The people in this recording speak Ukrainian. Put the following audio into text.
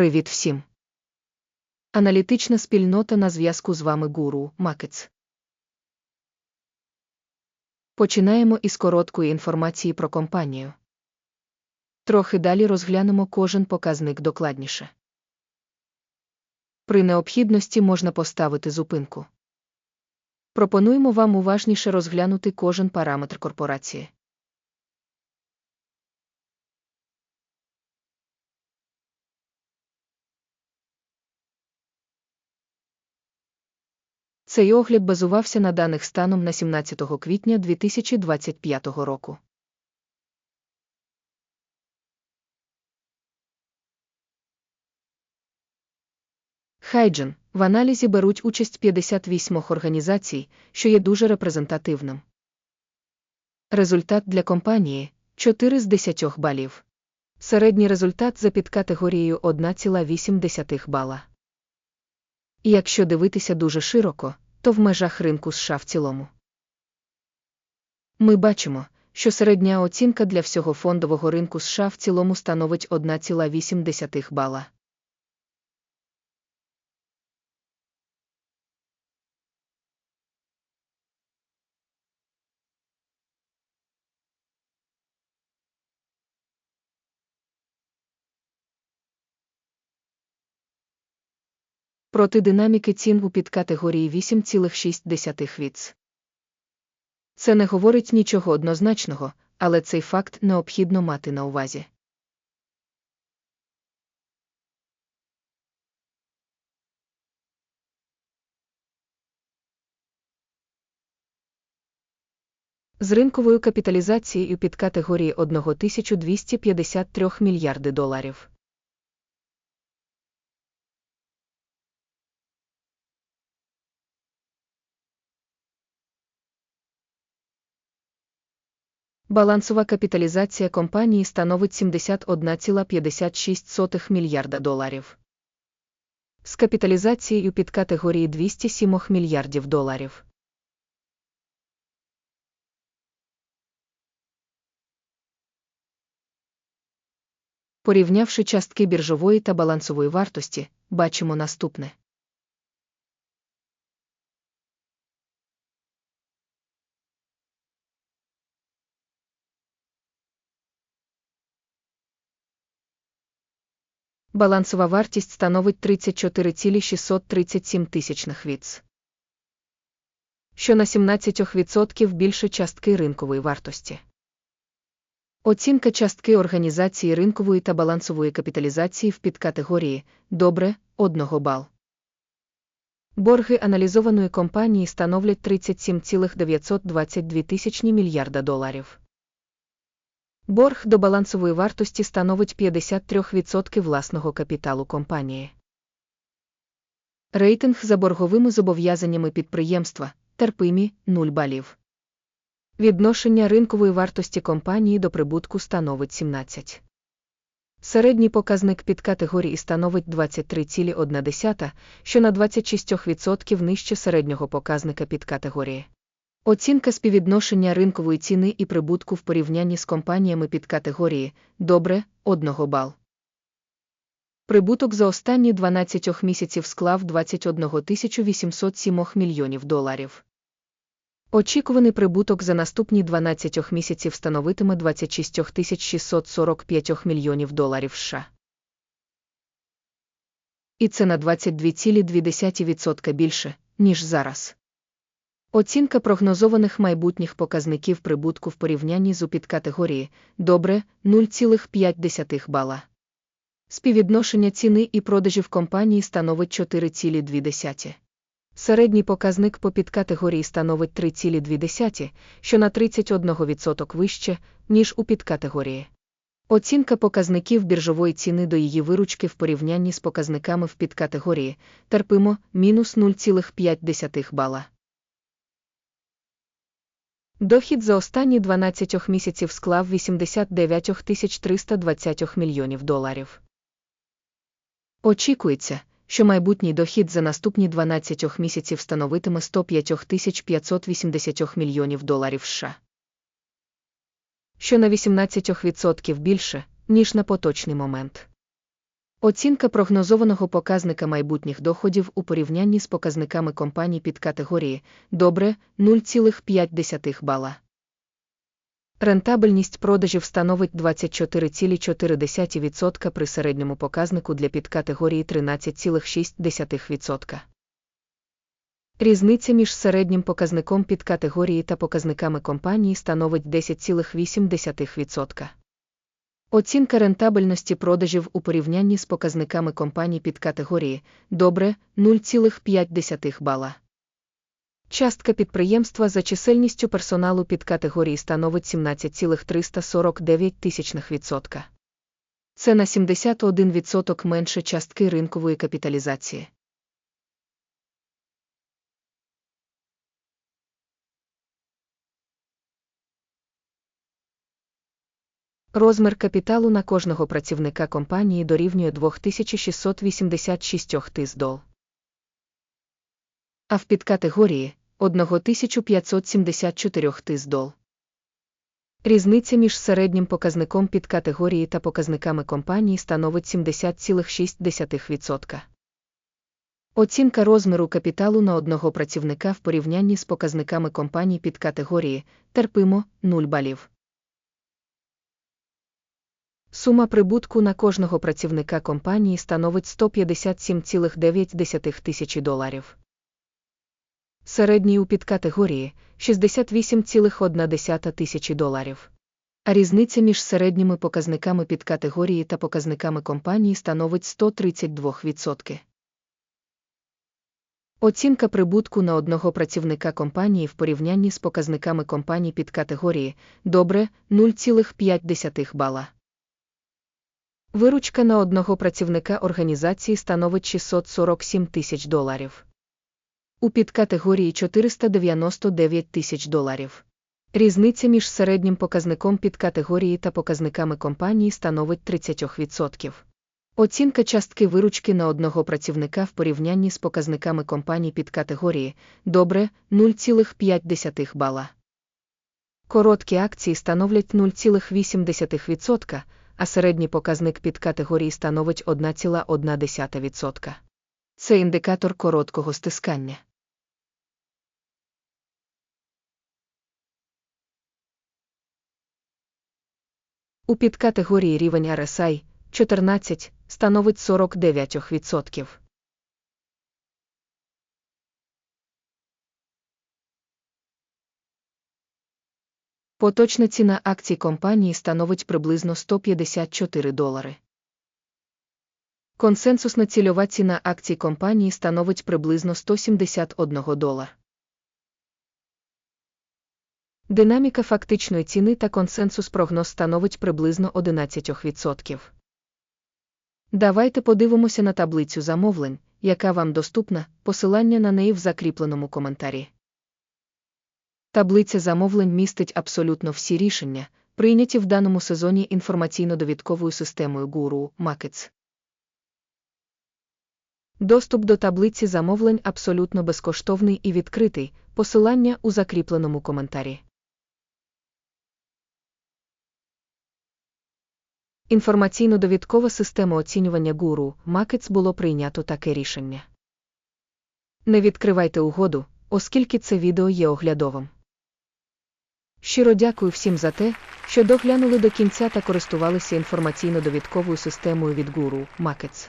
Привіт всім! Аналітична спільнота на зв'язку з вами Гуру Макетс. Починаємо із короткої інформації про компанію. Трохи далі розглянемо кожен показник докладніше. При необхідності можна поставити зупинку. Пропонуємо вам уважніше розглянути кожен параметр корпорації. Цей огляд базувався на даних станом на 17 квітня 2025 року. Хайджен в аналізі беруть участь 58 організацій, що є дуже репрезентативним. Результат для компанії 4 з 10 балів. Середній результат за підкатегорією 1,8 бала. І якщо дивитися дуже широко, то в межах ринку США в цілому. Ми бачимо, що середня оцінка для всього фондового ринку США в цілому становить 1,8 бала. Проти динаміки цін у підкатегорії 8,6 віц. Це не говорить нічого однозначного, але цей факт необхідно мати на увазі. З ринковою капіталізацією під категорії 1253 мільярди доларів. Балансова капіталізація компанії становить 71,56 мільярда доларів. З капіталізацією під категорії 207 мільярдів доларів. Порівнявши частки біржової та балансової вартості, бачимо наступне. Балансова вартість становить 34,637 тисячних віц. Що на 17% більше частки ринкової вартості. Оцінка частки організації ринкової та балансової капіталізації в підкатегорії добре 1 бал. Борги аналізованої компанії становлять 37,922 тисячні мільярда доларів. Борг до балансової вартості становить 53% власного капіталу компанії. Рейтинг за борговими зобов'язаннями підприємства терпимі 0 балів. Відношення ринкової вартості компанії до прибутку становить 17. Середній показник під категорії становить 23,1, що на 26% нижче середнього показника під категорії. Оцінка співвідношення ринкової ціни і прибутку в порівнянні з компаніями під категорії добре 1 бал. Прибуток за останні 12 місяців склав 21 807 мільйонів доларів. Очікуваний прибуток за наступні 12 місяців становитиме 26 645 мільйонів доларів США. І це на 22,2% більше, ніж зараз. Оцінка прогнозованих майбутніх показників прибутку в порівнянні з у підкатегорії добре 0,5 бала. Співвідношення ціни і продажів компанії становить 4,2. Середній показник по підкатегорії становить 3,2, що на 31% вище, ніж у підкатегорії. Оцінка показників біржової ціни до її виручки в порівнянні з показниками в підкатегорії терпимо мінус 0,5 бала. Дохід за останні 12 місяців склав 89 320 мільйонів доларів. Очікується, що майбутній дохід за наступні 12 місяців становитиме 105 580 мільйонів доларів США. Що на 18% більше, ніж на поточний момент. Оцінка прогнозованого показника майбутніх доходів у порівнянні з показниками компаній під категорії добре 0,5 бала. Рентабельність продажів становить 24,4% при середньому показнику для підкатегорії 13,6%. Різниця між середнім показником підкатегорії та показниками компанії становить 10,8%. Оцінка рентабельності продажів у порівнянні з показниками компаній під категорії добре 0,5 бала. Частка підприємства за чисельністю персоналу під категорії становить 17,349 тисячних відсотка. Це на 71% менше частки ринкової капіталізації. Розмір капіталу на кожного працівника компанії дорівнює 2686 тисдол. А в підкатегорії 1574 тисдол. Різниця між середнім показником підкатегорії та показниками компанії становить 70,6%. Оцінка розміру капіталу на одного працівника в порівнянні з показниками компаній під категорії терпимо 0 балів. Сума прибутку на кожного працівника компанії становить 157,9 тисячі доларів. Середній у підкатегорії 68,1 тисячі доларів. А різниця між середніми показниками підкатегорії та показниками компанії становить 132%. Оцінка прибутку на одного працівника компанії в порівнянні з показниками компаній під категорії добре 0,5 бала. Виручка на одного працівника організації становить 647 тисяч доларів. У підкатегорії 499 тисяч доларів. Різниця між середнім показником підкатегорії та показниками компанії становить 30%. Оцінка частки виручки на одного працівника в порівнянні з показниками компаній під категорії добре 0,5 бала. Короткі акції становлять 0,8% а середній показник під категорії становить 1,1%. Це індикатор короткого стискання. У підкатегорії рівень RSI 14 становить 49%. Поточна ціна акцій компанії становить приблизно 154 долари. Консенсусна цільова ціна акцій компанії становить приблизно 171 долар. Динаміка фактичної ціни та консенсус прогноз становить приблизно 11%. Давайте подивимося на таблицю замовлень, яка вам доступна, посилання на неї в закріпленому коментарі. Таблиця замовлень містить абсолютно всі рішення, прийняті в даному сезоні інформаційно-довідковою системою Guru Markets. Доступ до таблиці замовлень абсолютно безкоштовний і відкритий, посилання у закріпленому коментарі. Інформаційно-довідкова система оцінювання Guru Markets було прийнято таке рішення. Не відкривайте угоду, оскільки це відео є оглядовим. Щиро дякую всім за те, що доглянули до кінця та користувалися інформаційно-довідковою системою від Guru Markets.